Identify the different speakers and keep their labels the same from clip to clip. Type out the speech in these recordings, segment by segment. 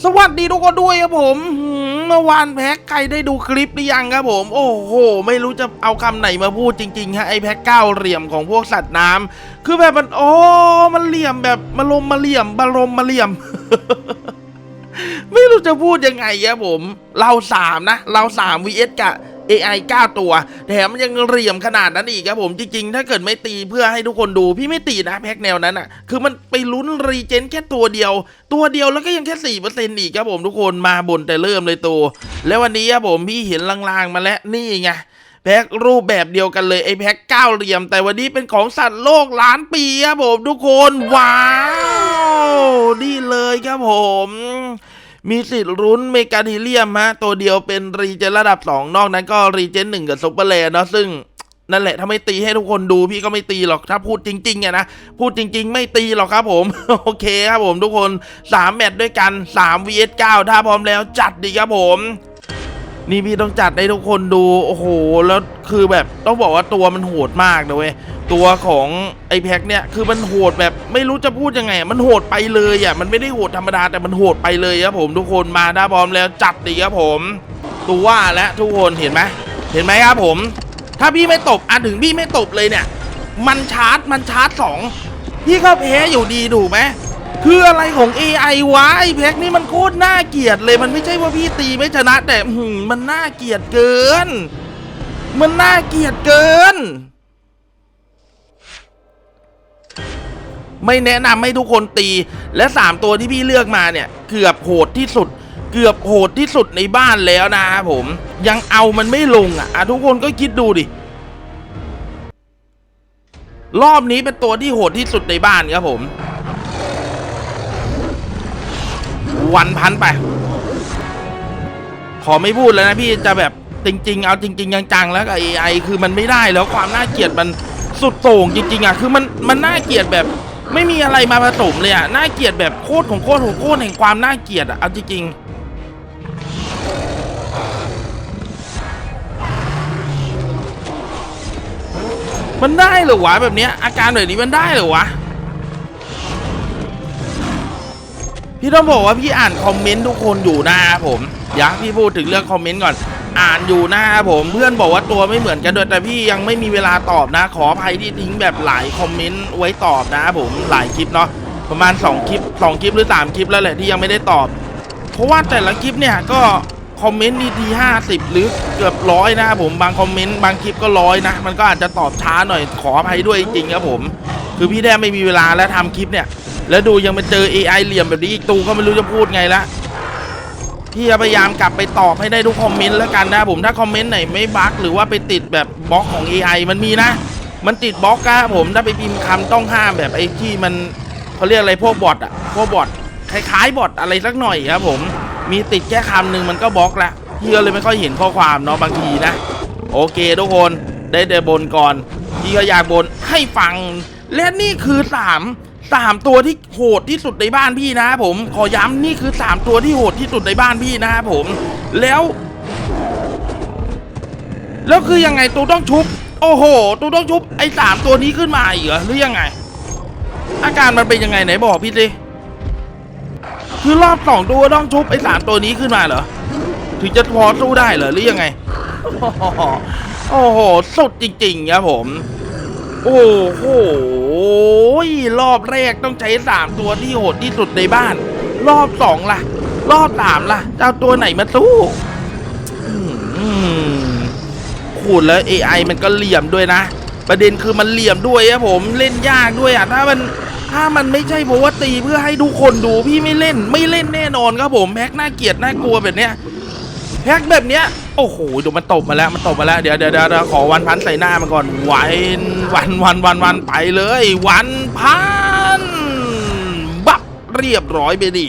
Speaker 1: สวัสดีทุกคนด้วยครับผมเมื่อวานแพ็กใครได้ดูคลิปหรือยังครับผม โอ้โห ไม่รู้จะเอาคำไหนมาพูดจริงๆฮะไอแพ็กเก้าเหลี่ยมของพวกสัตว์น้ำคือแบบมันโอ้มันเหลี่ยมแบบมาลมมาเหลี่ยมบารมมาเหลี่ยม ไม่รู้จะพูดยังไงครับผม เราสามนะ เราสาม vs กับ AI 9 ตัว แถมยังเหลี่ยมขนาดนั้นอีกครับผมจริงๆ ถ้าเกิดไม่ตีเพื่อให้ทุกคนดูพี่ไม่ตีนะแพ็กแนวนั้นอะคือมันไปลุ้นรีเจนแค่ตัวเดียว ตัวเดียวแล้วก็ยังแค่สี่เปอร์เซ็นต์อีกครับผมทุกคนมาบนแต่เริ่มเลยตัว แล้ววันนี้ครับผมพี่เห็นลางๆมาแล้วนี่ไงแพ็กรูปแบบเดียวกันเลยไอแพ็กเก้าเหลี่ยม แต่วันนี้เป็นของสัตว์โลกล้านปีครับผมทุกคน ว้าวนี่เลยครับผม มีสิทธิ์รุ้นเมกาทีเลียมฮะตัวเดียวเป็นรีเจนระดับ 2 นอกนั้นก็รีเจนหนึ่งกับซุปเปอร์เลนเนาะซึ่งนั่นแหละถ้าไม่ตีให้ทุกคนดูพี่ก็ไม่ตีหรอกถ้าพูดจริงๆอะนะพูดจริง ๆ ไม่ตีหรอกครับผม โอเคครับผมทุกคน 3 แมตช์ด้วยกัน 3 vs 9 ถ้าพร้อมแล้วจัดดีครับผม นี่พี่ต้องจัดให้ทุกคนดูโอ้โหแล้วคือแบบต้องบอกว่าตัวมันโหดมากนะเว้ยตัวของไอแพ็กเนี่ยคือมันโหดแบบไม่รู้จะพูดยังไง มันโหดไปเลยอะมันไม่ได้โหดธรรมดาแต่มันโหดไปเลยครับผมทุกคนมาถ้าพร้อมแล้วจัดดีครับผม ตัวว่าและทุกคนเห็นไหมเห็นไหมครับผม ถ้าพี่ไม่ตบอะถึงพี่ไม่ตบเลยเนี่ย มันชาร์จมันชาร์จสองพี่ก็แพ้อยู่ดีถูกไหม คืออะไรของ AI วะไอ้แพ็กนี่มันโคตรน่าเกลียดเลยมันไม่ใช่ว่าพี่ตีไม่ชนะแต่หือมันน่าเกลียดเกิน มันน่าเกลียดเกิน ไม่แนะนำให้ทุกคนตีและสามตัวที่พี่เลือกมาเนี่ย เกือบโหดที่สุด เกือบโหดที่สุดในบ้านแล้วนะครับผม ยังเอามันไม่ลงอะอะทุกคนก็คิดดูดิรอบนี้เป็นตัวที่โหดที่สุดในบ้านครับผม วันพันไป ขอไม่พูดแล้วนะพี่จะแบบจริง ๆ เอาจริง ๆ จังๆแล้วกับ AI คือมันไม่ได้แล้วความน่าเกลียดมันสุดโต่งจริง ๆอะคือมันมันน่าเกลียดแบบไม่มีอะไรมาผสมเลยอะน่าเกลียดแบบโคตรของโคตรของโคตรแห่งความน่าเกลียดอะเอาจริงๆมันได้เหรอวะแบบเนี้ยอาการแบบนี้มันได้เหรอวะ พี่ต้องบอกว่าพี่อ่านคอมเมนต์ทุกคนอยู่นะครับผมอยากพี่พูดถึงเรื่องคอมเมนต์ก่อน อ่านอยู่นะครับผมเพื่อนบอกว่าตัวไม่เหมือนกันด้วยแต่พี่ยังไม่มีเวลาตอบนะ ขออภัยที่ทิ้งแบบหลายคอมเมนต์ไว้ตอบนะครับผมหลายคลิปเนาะประมาณ 2 คลิป 2 คลิปหรือ 3 คลิปแล้วแหละที่ยังไม่ได้ตอบ เพราะว่าแต่ละคลิปเนี่ยก็คอมเมนต์ดีๆห้าสิบหรือเกือบร้อยนะครับผมบางคอมเมนต์บางคลิปก็ร้อยนะ มันก็อาจจะตอบช้าหน่อยขออภัยด้วยจริงครับผม คือพี่แด้ไม่มีเวลาแล้วทำคลิปเนี่ย แล้วดูยังมาเจอ AI เหลี่ยมแบบนี้อีกตูก็ไม่รู้จะพูดไงละพี่จะพยายามกลับไปตอบให้ได้ทุกคอมเมนต์แล้วกันนะผมถ้าคอมเมนต์ไหนไม่บั๊กหรือว่าไปติดแบบบล็อกของ AI มันมีนะ มันติดบล็อกครับผมถ้าไปพิมพ์คำต้องห้ามแบบไอ้ที่มันเขาเรียกอะไรพวกบอทอะพวกบอทคล้ายๆบอทอะไรสักหน่อยครับผมมีติดแค่คำหนึ่งมันก็บล็อกละพี่ก็เลยไม่ค่อยเห็นข้อความเนาะบางทีนะ โอเคทุกคนได้แต่บนก่อนพี่ก็อยากบนให้ฟัง และนี่คือสาม สามตัวที่โหดที่สุดในบ้านพี่นะครับผม ขอย้ำนี่คือสามตัวที่โหดที่สุดในบ้านพี่นะครับผม แล้ว แล้วคือยังไงตูต้องชุบ โอ้โหตูต้องชุบไอ้สามตัวนี้ขึ้นมาอีกเหรอหรือยังไง อาการมันเป็นยังไงไหนบอกพี่สิคือรอบสองตัวต้องชุบไอ้สามตัวนี้ขึ้นมาเหรอถึงจะพอสู้ได้เหรอหรือยังไง โอ้โห สุดจริงๆครับผม โอ้โหรอบแรกต้องใช้สามตัวที่โหดที่สุดในบ้าน รอบสองล่ะ รอบสามล่ะจะเอาตัวไหนมาสู้ขูดแล้ว AI มันก็เหลี่ยมด้วยนะ ประเด็นคือมันเหลี่ยมด้วยครับผมเล่นยากด้วยอะถ้ามันถ้ามันไม่ใช่เพราะว่าตีเพื่อให้ทุกคนดูพี่ไม่เล่น ไม่เล่นแน่นอนครับผมแพ็กน่าเกลียดน่ากลัวแบบเนี้ยแพ็กแบบเนี้ย โอ้โหเดูมันตบมาแล้วมันตบมาแล้วเดี๋ยวเดี๋ยวเดี๋ยวขอวันพันใส่หน้ามันก่อนวันวันวันวันวันไปเลย วันพันบับเรียบร้อยไปดิ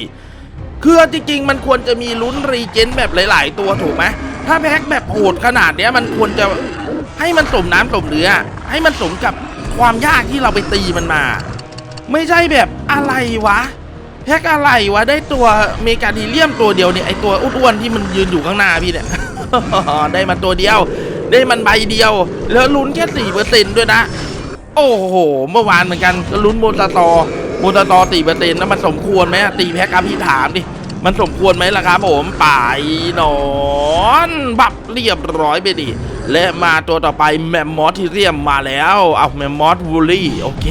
Speaker 1: คือจริงๆ มันควรจะมีลุ้นรีเจนแบบหลาย ๆ ตัวถูกไหมถ้าแพ็กแบบโหดขนาดเนี้ยมันควรจะให้มันสมน้ำสมเนื้อให้มันสมกับความยากที่เราไปตีมันมา ไม่ใช่แบบอะไรวะแพ็กอะไรวะได้ตัวเมกาทีเลียมตัวเดียวเนี่ยไอตัวอ้วนๆที่มันยืนอยู่ข้างหน้าพี่เนี่ย ได้มาตัวเดียว ได้มันใบเดียว แล้วลุ้นแค่สี่เปอร์เซ็นต์ด้วยนะ โอ้โห เมื่อวานเหมือนกันก็ลุ้นโมตตอโมตตอสี่เปอร์เซ็นต์แล้วมันสมควรไหมตีแพ็กอะพี่ถามดิมันสมควรไหมล่ะครับผมไปนอนบับเรียบร้อยไปดิ และมาตัวต่อไปแมมมอสที่เรียมมาแล้ว เอาแมมมอสวูลี่โอเค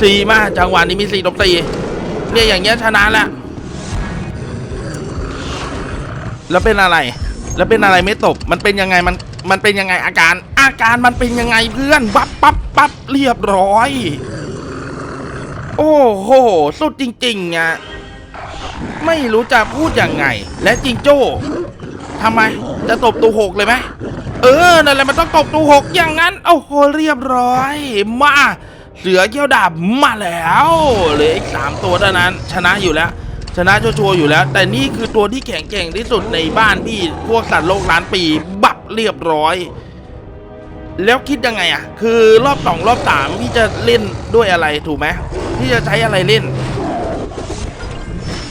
Speaker 1: สี่มาจังหวะนี้มีสี่ตบตีเนี่ยอย่างเงี้ยชนะแล้วแล้วเป็นอะไร แล้วเป็นอะไรไม่ตบ มันเป็นยังไงมันมันเป็นยังไงอาการ อาการมันเป็นยังไงเพื่อนปั๊บปั๊บปั๊บเรียบร้อย โอ้โห สุดจริงๆอะไม่รู้จะพูดยังไง และจิงโจ้ทำไม จะตบตูหกเลยไหมเออนั่นแหละมันต้องตบตูหกอย่างนั้น โอ้โหเรียบร้อย มา เสือเกี้ยวดาบมาแล้วเหลืออีกสามตัวเท่านั้น ชนะอยู่แล้ว ชนะชัวร์อยู่แล้ว แต่นี่คือตัวที่แข็งแกร่งที่สุดในบ้านพี่พวกสัตว์โลกล้านปี บับเรียบร้อย แล้วคิดยังไงอะ คือรอบสองรอบสามพี่จะเล่นด้วยอะไรถูกไหมพี่จะใช้อะไรเล่น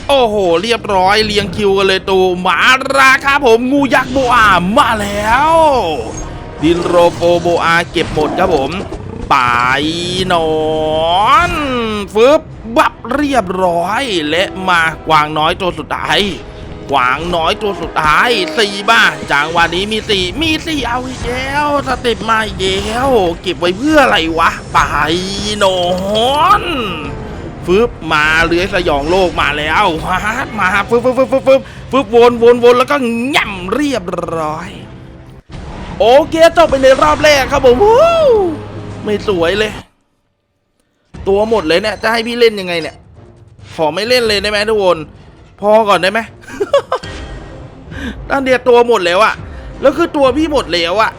Speaker 1: โอ้โห เรียบร้อยเรียงคิวกันเลยตูหมาราคาผมงูยักษ์โบอามาแล้ว ดินโรโปโบอาเก็บหมดครับผม ไปนอนฟึบบับเรียบร้อย และมากวางน้อยตัวสุดท้ายกวางน้อยตัวสุดท้ายสี่บ้าจางวันนี้มีสี่มีสี่เอาอีกแล้วสเต็ปมาอีกแล้วเก็บไว้เพื่ออะไรวะไปนอนฟึบมาเลื้อยสยองโลกมาแล้วฮาดมาฟึบฟึบฟึบฟึบฟึบฟึบวนวนวนแล้วก็ง่ำเรียบร้อย โอเคจบไปในรอบแรกครับผมวู้ ไม่สวยเลย ตัวหมดเลยเนี่ย จะให้พี่เล่นยังไงเนี่ย ขอไม่เล่นเลยได้ไหมทุกคน พอก่อนได้ไหมตั้งเดียตัวหมดแล้วอะแล้วคือตัวพี่หมดแล้วอะ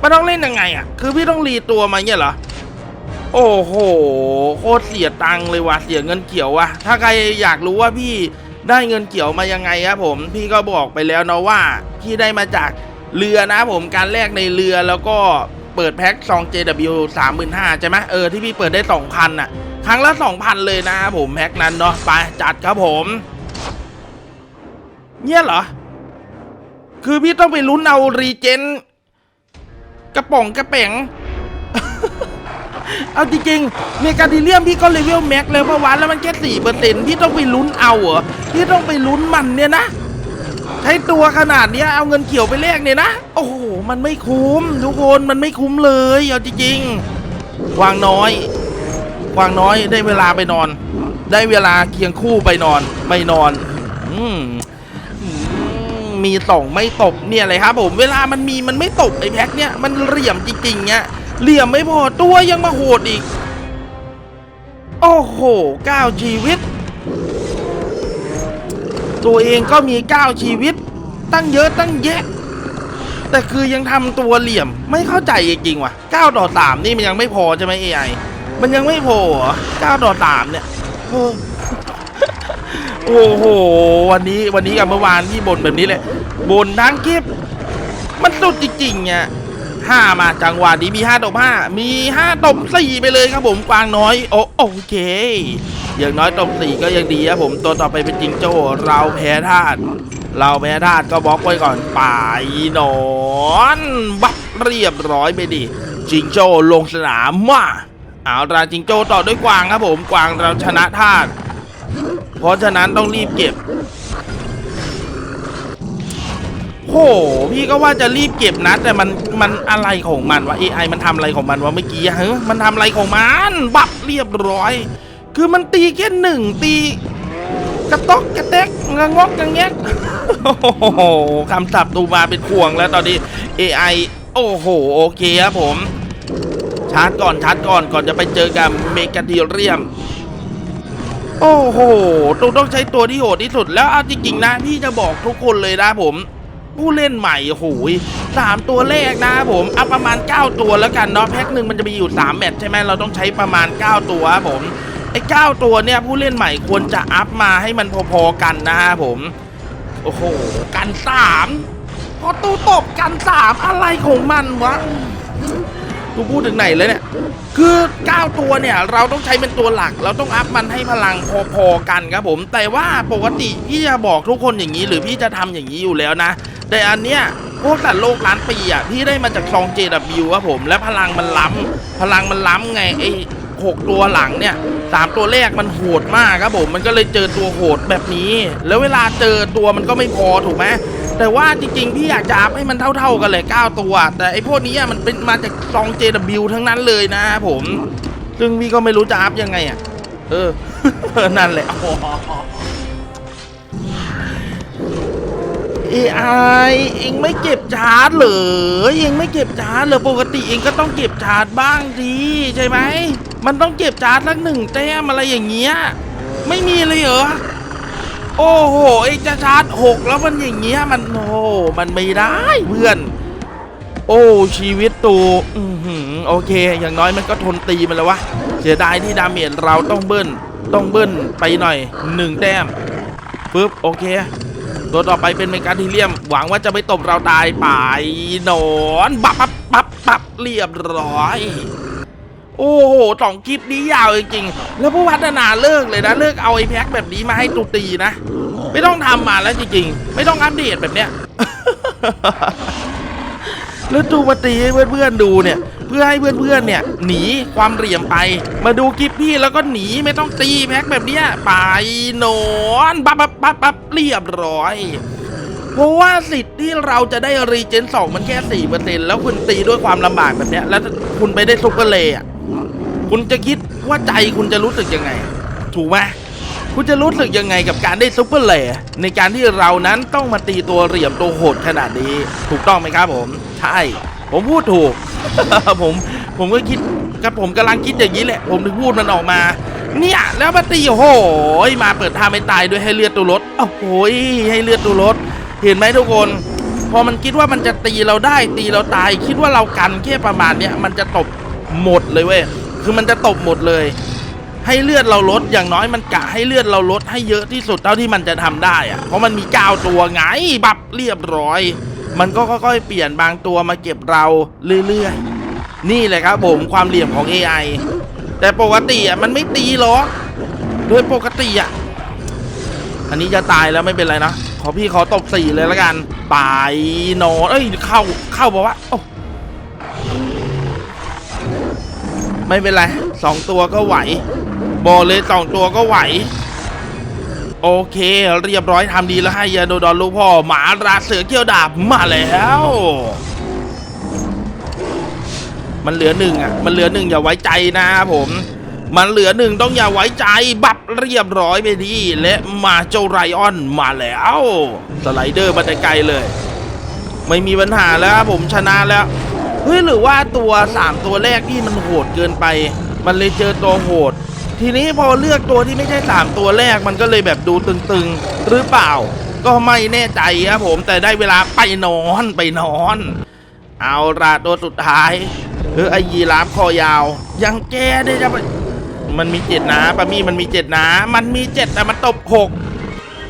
Speaker 1: มันต้องเล่นยังไงอะคือพี่ต้องรีตัวมาเนี่ยเหรอ โอ้โห โคตรเสียตังค์เลยว่ะ เสียเงินเกี่ยวว่ะ ถ้าใครอยากรู้ว่าพี่ได้เงินเกี่ยวมายังไงครับผม พี่ก็บอกไปแล้วนะว่าพี่ได้มาจากเรือนะผมการแลกในเรือแล้วก็ เปิดแพ็คซอง JW 35,000ใช่ไหมเออที่พี่เปิดได้ 2,000น่ะ ครั้งละ 2,000 เลยนะครับผมแพ็คนั้นเนาะไปจัดครับผม เนี่ยเหรอ คือพี่ต้องไปลุ้นเอารีเจนกระป๋องกระแป๋งเอาจริงๆเมกาดิเลียมพี่ก็เลเวลแม็กเลยเมื่อวานแล้วมันแค่สี่เปอร์เซ็นต์พี่ต้องไปลุ้นเอาเหรอพี่ต้องไปลุ้นมันเนี่ยนะ ใช้ตัวขนาดเนี้ยเอาเงินเกี่ยวไปแลกเนี่ยนะ โอ้โห มันไม่คุ้ม ทุกคนมันไม่คุ้มเลยเอาจริงๆวางน้อย วางน้อยได้เวลาไปนอน ได้เวลาเคียงคู่ไปนอนไม่นอน อืมอืมมีส่งไม่ตบเนี่ยเลยครับผมเวลามันมีมันไม่ตบไอ้แพ็คเนี่ยมันเหลี่ยมจริงๆเนี่ยเหลี่ยมไม่พอตัวยังมาโหดอีก โอ้โหก้าชีวิต ตัวเองก็มีเก้าชีวิต ตั้งเยอะตั้งแยะ แต่คือยังทำตัวเหลี่ยมไม่เข้าใจจริงๆว่ะ9ต่อ3นี่มันยังไม่พอใช่ไหม AI มันยังไม่พอเหรอ9ต่อ3เนี่ยโอ้โห วันนี้วันนี้กับเมื่อวานที่บนแบบนี้เลยบนทั้งคลิป มันสุดจริงๆเนี่ยห้ามาจังหวะนี้มีห้าตบห้ามีห้าตบสี่ไปเลยครับผมกวางน้อย โอโอเค อย่างน้อยตบสี่ก็ยังดีครับผมตัวต่อไปเป็นจิงโจ้เราแพ้ธาตุเราแพ้ธาตุก็บล็อกไว้ก่อนไปนอนบักเรียบร้อยไปดิจิงโจ้ลงสนามมาเอาราจิงโจ้ต่อด้วยกวางครับผมกวางเราชนะธาตุเพราะฉะนั้นต้องรีบเก็บโหพี่ก็ว่าจะรีบเก็บนะแต่มันมันอะไรของมันวะ AI มันทำอะไรของมันวะเมื่อกี้อะเฮ้ยมันทำอะไรของมัน บับเรียบร้อย คือมันตีแค่หนึ่งตีกระต๊อกกระแตกงะงอกกระแงกโอ้โหคำศัพท์ตูมาเป็นพวงแล้วตอนนี้ AI โอ้โห โอเคครับผม ชาร์จก่อนชาร์จก่อนก่อนจะไปเจอกับเมกาเดียเรียม โอ้โหตูต้องใช้ตัวที่โหดที่สุด แล้วเอาจริงๆนะพี่จะบอกทุกคนเลยนะผม ผู้เล่นใหม่โอ้โหยสามตัวแรกนะผมเอาประมาณ 9 ตัวแล้วกันเนาะแพ็คหนึ่งมันจะมีอยู่ 3 แมตช์ใช่ไหมเราต้องใช้ประมาณ 9 ตัวครับผม ไอ้9ตัวเนี่ยผู้เล่นใหม่ควรจะอัพมาให้มันพอๆกันนะครับผม โอ้โห กันสามพอตู้ตบกันสามอะไรของมันวะกูพูดถึงไหนเลยเนี่ย คือ 9 ตัวเนี่ย เราต้องใช้เป็นตัวหลัก เราต้องอัพมันให้พลังพอๆกันครับผม แต่ว่าปกติพี่จะบอกทุกคนอย่างนี้ หรือพี่จะทำอย่างนี้อยู่แล้วนะ แต่อันเนี้ยพวกสัตว์โลกล้านปีอะพี่ได้มาจากซอง JW ครับผม และพลังมันล้ำพลังมันล้ำไงไอ หกตัวหลังเนี่ยสามตัวแรกมันโหดมากครับผมมันก็เลยเจอตัวโหดแบบนี้ แล้วเวลาเจอตัวมันก็ไม่พอถูกไหมแต่ว่าจริงๆพี่อยากจะอัพให้มันเท่าๆกันเลย 9 ตัว แต่ไอ้พวกนี้อะมันเป็นมาจากซอง JW ทั้งนั้นเลยนะครับผมซึ่งพี่ก็ไม่รู้จะอัพยังไงอะเออนั่นแหละ เอไอเองไม่เก็บชาร์จเหรอเองไม่เก็บชาร์จเหรอปกติเองก็ต้องเก็บชาร์จบ้างดีใช่ไหมมันต้องเก็บชาร์จสักหนึ่งแต้มอะไรอย่างเงี้ยไม่มีเลยเหรอโอ้โหเองจะชาร์จหกแล้วมันอย่างเงี้ยมันโอ้มันไม่ได้เพื่อน โอ้ชีวิตตูอือหือโอเค อย่างน้อยมันก็ทนตีมันแล้ววะเสียดายที่ดาเมจเราต้องเบิ้ลต้องเบิ้ลไปหน่อยหนึ่งแต้มปึ๊บโอเค ตัวต่อไปเป็นเมกาทีเลียม หวังว่าจะไม่ตบเราตายไปหนอนบับปับปับปับเรียบร้อย โอ้โหสองคลิปนี้ยาวจริงๆแล้วผู้พัฒนาเลิกเลยนะเลิกเอาไอแพ็คแบบนี้มาให้ตูตีนะ ไม่ต้องทำมาแล้วจริงๆ ไม่ต้องอัปเดตแบบเนี้ยแล้วตูมาตีให้เพื่อนๆดูเนี่ย พื่อให้เพื่อนๆเนี่ยหนีความเหลี่ยมไป มาดูคลิปพี่แล้วก็หนีไม่ต้องตีแพ็คแบบเนี้ยไปนอนปั๊บปั๊บปั๊บปั๊บเรียบร้อยเพราะว่าสิทธิ์ที่เราจะได้รีเจนสองมันแค่สี่เปอร์เซ็นต์แล้วคุณตีด้วยความลำบากแบบเนี้ย แล้วคุณไปได้ซุปเปอร์เลย์อะคุณจะคิดว่าใจคุณจะรู้สึกยังไง ถูกไหมคุณจะรู้สึกยังไงกับการได้ซุปเปอร์เลย์ในการที่เรานั้นต้องมาตีตัวเหลี่ยมตัวโหดขนาดนี้ ถูกต้องไหมครับผม ใช่ ผมพูดถูก ผมผมก็คิดกับผมกำลังคิดอย่างนี้แหละ ผมถึงพูดมันออกมา เนี่ย แล้วมาตีโอ้โหมาเปิดท่าไม่ตายด้วยให้เลือดตัวรถโอ้โหให้เลือดตัวรถ เห็นไหมทุกคน พอมันคิดว่ามันจะตีเราได้ตีเราตาย คิดว่าเรากันแค่ประมาณเนี้ยมันจะตบหมดเลยเว้ยคือมันจะตบหมดเลย ให้เลือดเราลดอย่างน้อยมันกะให้เลือดเราลดให้เยอะที่สุดเท่าที่มันจะทำได้อะเพราะมันมี9ตัวไงบับเรียบร้อย มันก็ค่อยๆ เปลี่ยนบางตัวมาเก็บเราเรื่อยๆ นี่เลยครับผมความเหลี่ยมของ AI แต่ปกติอะมันไม่ตีหรอกโดยปกติอะ อันนี้จะตายแล้วไม่เป็นไรนะ ขอพี่ขอตบสี่เลยละกันไปนอนเอ้ยเข้าเข้าบอกว่าโอ้ไม่เป็นไรสองตัวก็ไหว บอกเลยสองตัวก็ไหว โอเค เรียบร้อยทำดีแล้วให้ยาโดดอนลูกพ่อหมาราเสือเกี่ยวดาบมาแล้ว มันเหลือหนึ่งอะ มันเหลือหนึ่งอย่าไว้ใจนะครับผม มันเหลือหนึ่งต้องอย่าไว้ใจบับเรียบร้อยไปดีและมาเจ้าไรออนมาแล้ว สไลเดอร์มาแต่ไกลเลย ไม่มีปัญหาแล้วครับผมชนะแล้วเฮ้ยหรือว่าตัวสามตัวแรกที่มันโหดเกินไป มันเลยเจอตัวโหด ทีนี้พอเลือกตัวที่ไม่ใช่สามตัวแรกมันก็เลยแบบดูตึงๆ หรือเปล่า ก็ไม่แน่ใจครับผมแต่ได้เวลาไปนอนไปนอน เอาละตัวสุดท้ายเออไอยีราฟคอยาว ยังแกได้จะมันมีเจ็ดนะปามี่มันมีเจ็ดนะ มันมีเจ็ดแต่มันตบหก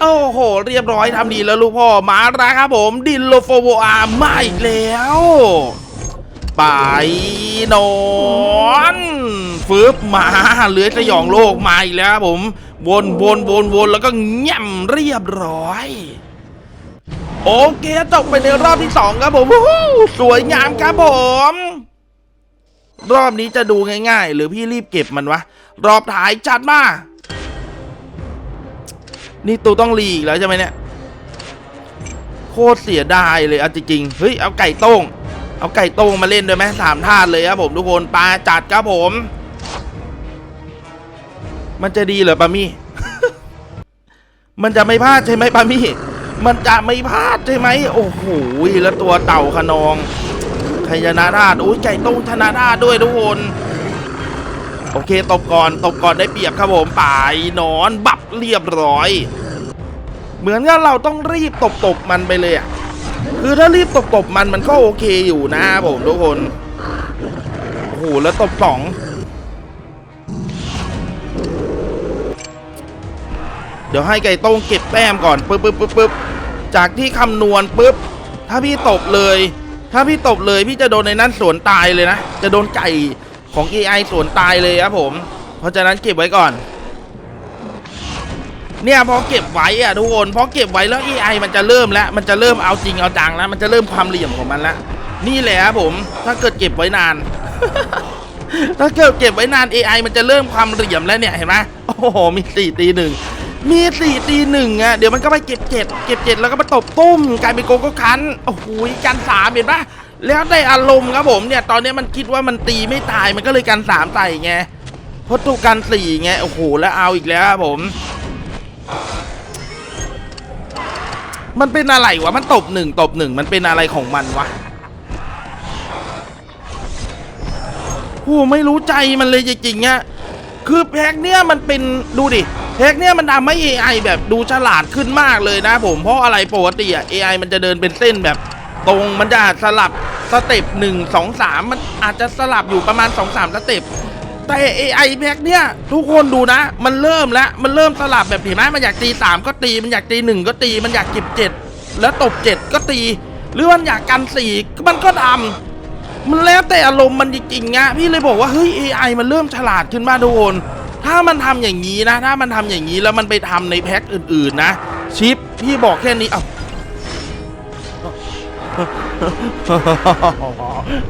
Speaker 1: โอ้โห เรียบร้อยทำดีแล้วลูกพ่อมาแล้วครับผม ดินโลโฟโวอามาอีกแล้ว ไปนอนฟืบมาเหลือสยองโลกมาอีกแล้วครับผมวนวนวนวนแล้วก็แง่มเรียบร้อย โอเคจบไปในรอบที่สองครับผมสวยงามครับผมรอบนี้จะดูง่ายๆ หรือพี่รีบเก็บมันวะ รอบท้ายจัดมา นี่ตูต้องรีอีกแล้วใช่ไหมเนี่ย โคตรเสียดายเลยเอาจริงๆเฮ้ย เอาไก่ต้ง เอาไก่ต้งมาเล่นด้วยไหมสามท่าตุเลยครับผมทุกคนปลาจัดครับผม มันจะดีเหรอปามี่ มันจะไม่พลาดใช่ไหมปามี่ มันจะไม่พลาดใช่ไหมโอ้โหแล้วตัวเต่าขนองใครชนะธาตุโอ้ยไก่ต้งชนะธาตุด้วยทุกคนโอเคตบก่อนตบก่อนได้เปรียบครับผมป่ายนอน บับเรียบร้อย เหมือนกับเราต้องรีบตบตบมันไปเลยอะ คือถ้ารีบตบตบมันมันก็โอเคอยู่นะผมทุกคน โอ้โห แล้วตบสองเดี๋ยวให้ไก่ต้งเก็บแต้มก่อนปึ๊บปึ๊บปึ๊บปึ๊บจากที่คำนวณปึ๊บ ถ้าพี่ตบเลย ถ้าพี่ตบเลยพี่จะโดนในนั้นสวนตายเลยนะ จะโดนไก่ของ AI สวนตายเลยครับผม เพราะฉะนั้นเก็บไว้ก่อน เนี่ยพอเก็บไว้อะทุกคนพอเก็บไว้แล้ว AI มันจะเริ่มแล้วมันจะเริ่มเอาจริงเอาจังแล้วมันจะเริ่มความเหลี่ยมของมันแล้วนี่แหละครับผมถ้าเกิดเก็บไว้นาน ถ้าเกิดเก็บไว้นาน AI มันจะเริ่มความเหลี่ยมแล้วเนี่ยเห็นไหมโอ้โหมีสี่ตีหนึ่งมีสี่ตีหนึ่งอะเดี๋ยวมันก็ไปเก็บเจ็ดเก็บเจ็ดแล้วก็มาตบตุ้มกลายเป็นโกโก้คันโอ้โหกันสามเห็นปะแล้วได้อารมณ์ครับผมเนี่ยตอนนี้มันคิดว่ามันตีไม่ตายมันก็เลยกันสามใส่ไงพราะตูกันสี่ไงโอ้โหแล้วเอาอีกแล้วครับผม มันเป็นอะไรวะ มันตบหนึ่งตบหนึ่งมันเป็นอะไรของมันวะโอ้ไม่รู้ใจมันเลยจริงๆอะคือแพ็กเนี่ยมันเป็นดูดิแพ็กเนี่ยมันทำให้ AI แบบดูฉลาดขึ้นมากเลยนะผมเพราะอะไรปกติอะ AI มันจะเดินเป็นเส้นแบบ ตรงมันจะสลับสเต็ปหนึ่งสองสามมันอาจจะสลับอยู่ประมาณสองสามสเต็ป แต่ AI แพ็กเนี่ย ทุกคนดูนะ มันเริ่มแล้ว มันเริ่มสลับแบบเห็นไหมมันอยากตีสามก็ตี มันอยากตีหนึ่งก็ตี มันอยากเก็บเจ็ดแล้วตบเจ็ดก็ตี หรือมันอยากกันสี่มันก็ทำมันแล้วแต่อารมณ์มันจริงๆอะพี่เลยบอกว่าเฮ้ย AI มันเริ่มฉลาดขึ้นมาทุกคนถ้ามันทำอย่างนี้นะ ถ้ามันทำอย่างนี้แล้วมันไปทำในแพ็คอื่น ๆ นะ ชิปพี่บอกแค่นี้เอ้า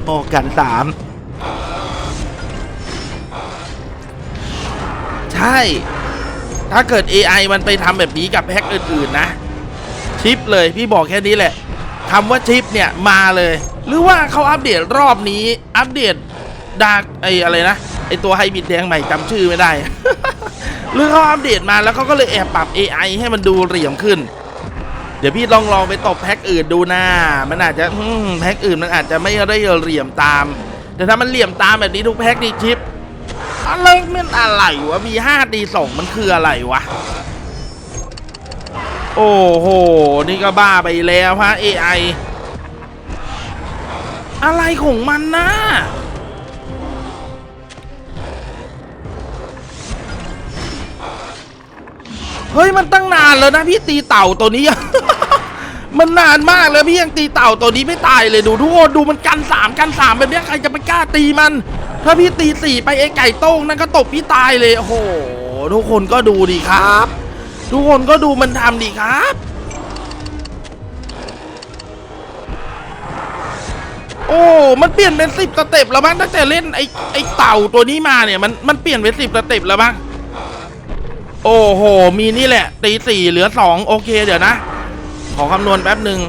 Speaker 1: โอ้กันสาม ช่ถ้าเกิด AI มันไปทำแบบนี้กับแพ็คอื่นๆนะ ชิปเลยพี่บอกแค่นี้แหละคำว่าชิปเนี่ยมาเลย หรือว่าเขาอัปเดตรอบนี้ อัปเดตดาร์กไออะไรนะไอตัวไฮบิดแดงใหม่จำชื่อไม่ได้ หรือเขาอัปเดตมาแล้วเขาก็เลยแอบปรับ AI ให้มันดูเหลี่ยมขึ้น เดี๋ยวพี่ลองลองไปตบแพ็คอื่นดูนะมันอาจจะแพ็คอื่นมันอาจจะไม่ได้เหลี่ยมตาม แต่ถ้ามันเหลี่ยมตามแบบนี้ทุกแพ็คนี่ชิป อะไรมันอะไรวะมีห้าดีสองมันคืออะไรวะ โอ้โห นี่ก็บ้าไปแล้วฮะ AI อะไรของมันนะเฮ้ยมันตั้งนานแล้วนะพี่ตีเต่าตัวนี้ มันนานมากแล้วพี่ยังตีเต่าตัวนี้ไม่ตายเลยดูทุกคนดูมันกันสามกันสามแบบเนี้ใครจะไปกล้าตีมัน ถ้าพี่ตีสี่ไปไอ้ไก่โต้งนั่นก็ตบพี่ตายเลยโอ้โหทุกคนก็ดูดีครับ ทุกคนก็ดูมันทำดีครับ โอ้ มันเปลี่ยนเป็นสิบสเต็ปแล้วมั้งตั้งแต่เล่นไอ้ไอ้เต่าตัวนี้มาเนี่ยมันมันเปลี่ยนเป็นสิบสเต็ปแล้วมั้งโอ้โห มีนี่แหละ ตีสี่เหลือสองโอเคเดี๋ยวนะ ขอคำนวณแป๊บหนึ่ง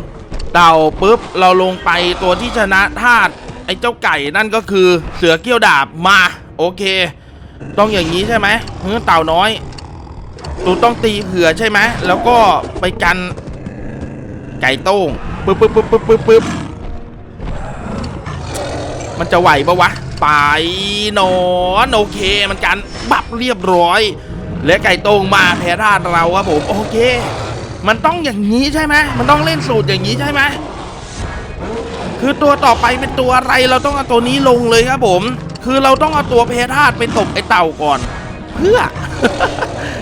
Speaker 1: เต่าปุ๊บ เราลงไปตัวที่ชนะธาตุ ไอ้เจ้าไก่นั่นก็คือเสือเกี้ยวดาบมา โอเค ต้องอย่างนี้ใช่ไหมเฮ้ยเต่าน้อย ตูต้องตีเผื่อใช่ไหมแล้วก็ไปกันไก่โต้งปึ๊บปึ๊บปึ๊บปึ๊บปึ๊บปึ๊บมันจะไหวปะวะ ไปนอนโอเค มันกันบับเรียบร้อย และไก่โต้งมาแพ้ท่าตุเราครับผม โอเค มันต้องอย่างนี้ใช่ไหมมันต้องเล่นสูตรอย่างนี้ใช่ไหม คือตัวต่อไปเป็นตัวอะไรเราต้องเอาตัวนี้ลงเลยครับผม คือเราต้องเอาตัวเพทาดไปตบไอ้เต่าก่อน เพื่อ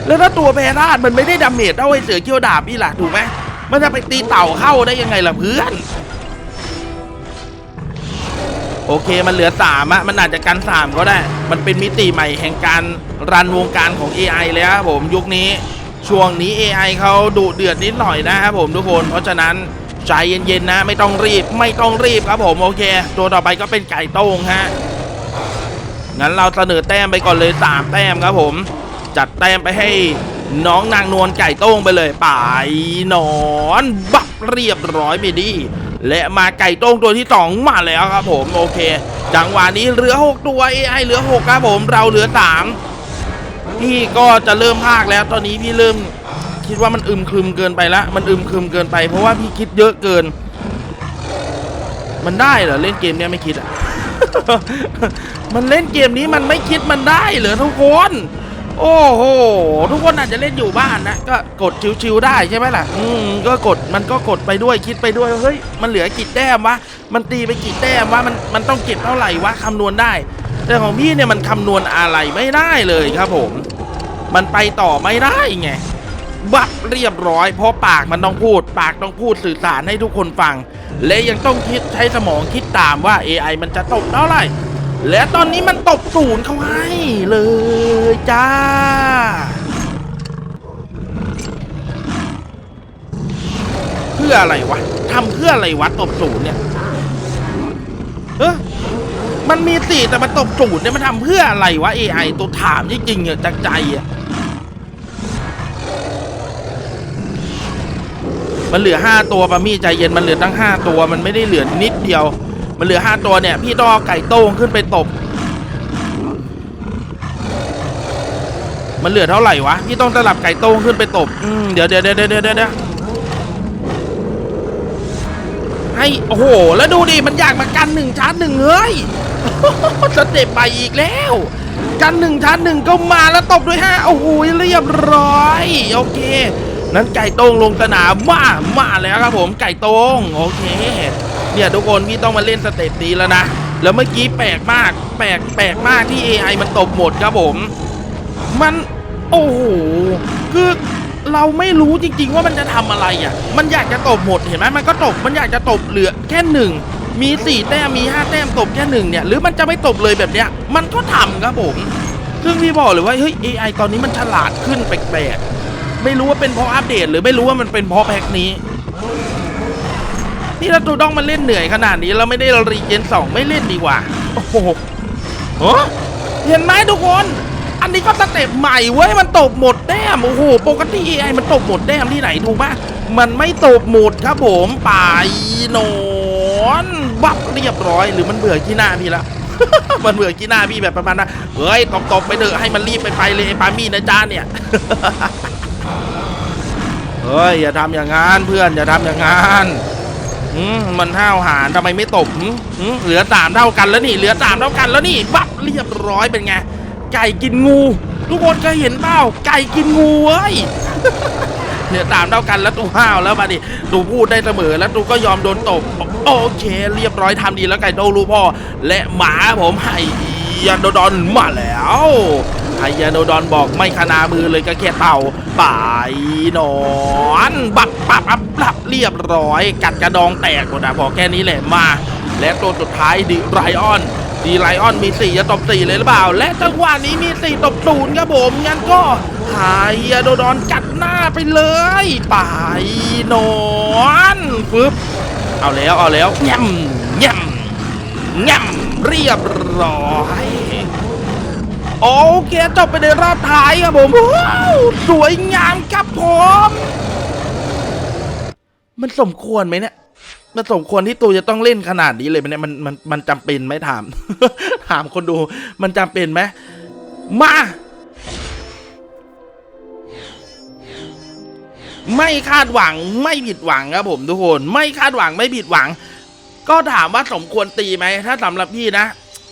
Speaker 1: แล้วถ้าตัวเพทาดมันไม่ได้ดาเมจเท่าไอ้เสือเขี้ยวดาบนี่ล่ะถูกไหมมันจะไปตีเต่าเข้าได้ยังไงล่ะเพื่อน โอเคมันเหลือสามอะมันอาจจะกันสามก็ได้ มันเป็นมิติใหม่แห่งการรันวงการของ AI เลยครับผมยุคนี้ช่วงนี้ AI เขาดุเดือดนิดหน่อยนะครับผมทุกคน เพราะฉะนั้น ใจเย็นๆนะ ไม่ต้องรีบ ไม่ต้องรีบครับผมโอเค ตัวต่อไปก็เป็นไก่โต้งฮะงั้นเราเสนอแต้มไปก่อนเลย3แต้มครับผม จัดแต้มไปให้น้องนางนวลไก่โต้งไปเลยไปนอนบักเรียบร้อยไปดีและมาไก่โต้งตัวที่2มาแล้วครับผมโอเค จังหวะนี้เหลือ 6 ตัว AI เหลือ 6 ครับผมเราเหลือ 3 พี่ก็จะเริ่มภาคแล้วตอนนี้พี่เริ่ม คิดว่ามันอึมครึมเกินไปละมันอึมครึมเกินไป เพราะว่าพี่คิดเยอะเกิน มันได้เหรอเล่นเกมเนี้ยไม่คิดอะมันเล่นเกมนี้มันไม่คิดมันได้เหรอทุกคน โอ้โหทุกคนอาจจะเล่นอยู่บ้านนะก็กดชิวๆได้ใช่ไหมล่ะ อืมก็กดมันก็กดไปด้วยคิดไปด้วยเฮ้ยมันเหลือกี่แต้มวะมันตีไปกี่แต้มวะมันมันต้องเก็บเท่าไหร่วะคำนวณได้ แต่ของพี่เนี่ยมันคำนวณอะไรไม่ได้เลยครับผม มันไปต่อไม่ได้ไง บับเรียบร้อย เพราะปากมันต้องพูด ปากต้องพูดสื่อสารให้ทุกคนฟัง และยังต้องคิดใช้สมองคิดตามว่า AI มันจะตบเท่าไหร่และตอนนี้มันตบศูนย์เขาให้เลยจ้า เพื่ออะไรวะทำเพื่ออะไรวะตบศูนย์เนี่ยเออมมันมีสี่แต่มันตบศูนย์เนี่ยมันทำเพื่ออะไรวะ AI ตัวถามจริงๆอะจากใจอะ มันเหลือห้าตัวปะมี่ใจเย็นมันเหลือตั้งห้าตัว มันไม่ได้เหลือนิดเดียว มันเหลือห้าตัวเนี่ย พี่ต้องเอาไก่โต้งขึ้นไปตบ มันเหลือเท่าไหร่วะ พี่ต้องสลับไก่โต้งขึ้นไปตบอืมเดี๋ยวเดี๋ยวเดี๋ยวเดี๋ยวเดี๋ยวเดี๋ยวให้โอ้โห แล้วดูดิ มันอยากมากันหนึ่งชาร์จหนึ่งเฮ้ยสเต็ปไปอีกแล้ว กันหนึ่งชาร์จหนึ่งก็มาแล้วตบด้วยห้าโอ้โหเรียบร้อย โอเค นั้นไก่โต้งลงสนามมามาแล้วครับผมไก่โต้งโอเค เนี่ยทุกคนพี่ต้องมาเล่นสเต็ปนี้แล้วนะ แล้วเมื่อกี้แปลกมาก แปลกแปลกมากที่ AI มันตบหมดครับผม มันโอ้โหคือเราไม่รู้จริง ๆ ว่ามันจะทำอะไรอะ มันอยากจะตบหมดเห็นไหมมันก็ตบ มันอยากจะตบเหลือแค่หนึ่ง มีสี่แต้ม มีห้าแต้มตบแค่หนึ่งเนี่ย หรือมันจะไม่ตบเลยแบบเนี้ย มันก็ทำครับผม ซึ่งพี่บอกเลยว่า เฮ้ย AI ตอนนี้มันฉลาดขึ้นแปลกๆ ไม่รู้ว่าเป็นเพราะอัปเดต หรือไม่รู้ว่ามันเป็นเพราะแพ็กนี้ นี่ถ้าตูต้องมาเล่นเหนื่อยขนาดนี้แล้วไม่ได้รีเจนสองไม่เล่นดีกว่า โอ้โหเฮ้ยเห็นไหมทุกคน อันนี้ก็สเต็ปใหม่เว้ยมันตบหมดแต้มโอ้โหปกติ AI มันตบหมดแต้มที่ไหนถูกปะมันไม่ตบหมดครับผมไปหนอนบับเรียบร้อยหรือมันเบื่อขี้หน้าพี่ละมันเบื่อขี้หน้าพี่แบบประมาณนั้นเฮ้ยตบๆไปเถอะให้มันรีบไปไปเลยไอ้ปามี่นะจ้าเนี่ย เฮ้ยอย่าทำอย่างนั้นเพื่อนอย่าทำอย่างนั้นมันห้าวหาญทำไมไม่ตบเหลือสามเท่ากันแล้วนี่เหลือสามเท่ากันแล้วนี่บับเรียบร้อยเป็นไงไก่กินงู ทุกคนเคยเห็นเปล่าไก่กินงูเว้ยเหลือสามเท่ากันแล้วตูห้าวแล้วมาดิตูพูดได้เสมอแล้วตูก็ยอมโดนตบโอเค เรียบร้อยทำดีแล้วไก่โตรู้พ่อและหมาผมไฮยาโดดอนมาแล้ว ไฮยาโดดอนบอกไม่ขนามือเลยก็แค่เต่าไปนอนบับปับอับลับเรียบร้อย กัดกระดองแตกหมดอะพอแค่นี้แหละมา และตัวสุดท้ายดิไรออนดีไลออนมี4จะตบ4เลยหรือเปล่า และจังหวะนี้มี 4ตบศูนย์ครับผมงั้นก็ไฮยาโดดอนกัดหน้าไปเลยไปนอนฟึบเอาแล้วเอาแล้วแง่มแง่มแง่มเรียบร้อย โอเคจบไปในรอบท้ายครับผมว้าวสวยงามครับผม มันสมควรไหมเนี่ยมันสมควรที่ตูจะต้องเล่นขนาดนี้เลยไหมเนี่ยมันมันมันจำเป็นไหมถาม ถามคนดู มันจำเป็นไหมมา ไม่คาดหวังไม่ผิดหวังครับผมทุกคน ไม่คาดหวังไม่ผิดหวัง ก็ถามว่าสมควรตีไหมถ้าสำหรับพี่นะ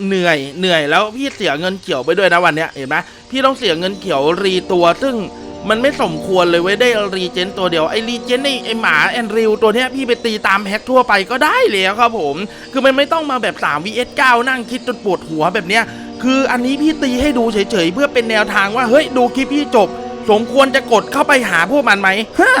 Speaker 1: เหนื่อยเหนื่อยแล้วพี่เสียเงินเขียวไปด้วยนะวันเนี้ยเห็นไหมพี่ต้องเสียเงินเขียวรีตัวซึ่งมันไม่สมควรเลยเว้ยได้รีเจนตัวเดียวไอรีเจนไอไอหมาแอนริวตัวเนี้ยพี่ไปตีตามแพ็กทั่วไปก็ได้แล้วครับผม คือมันไม่ต้องมาแบบ 3 vs 9 นั่งคิดจนปวดหัวแบบเนี้ย คืออันนี้พี่ตีให้ดูเฉยๆ เพื่อเป็นแนวทางว่า เฮ้ย ดูคลิปพี่จบ สมควรจะกดเข้าไปหาพวกมันไหมฮะ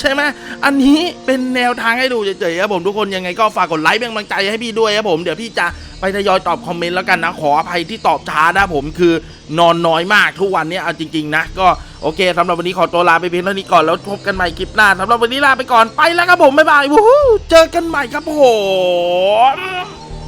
Speaker 1: ใช่ไหมอันนี้เป็นแนวทางให้ดูเฉยๆครับผมทุกคนยังไงก็ฝากกดไลค์เป็นกำลังใจให้พี่ด้วยครับผมเดี๋ยวพี่จะ ไปทยอยตอบคอมเมนต์แล้วกันนะ ขออภัยที่ตอบช้านะผมคือนอนน้อยมากทุกวันเนี้ยเอาจริง ๆ นะ ก็โอเคสำหรับวันนี้ขอตัวลาไปเพียงเท่านี้ก่อนแล้วพบกันใหม่คลิปหน้าสำหรับวันนี้ลาไปก่อนไปแล้วครับผมบ๊ายบายวู้ฮู้เจอกันใหม่ครับผม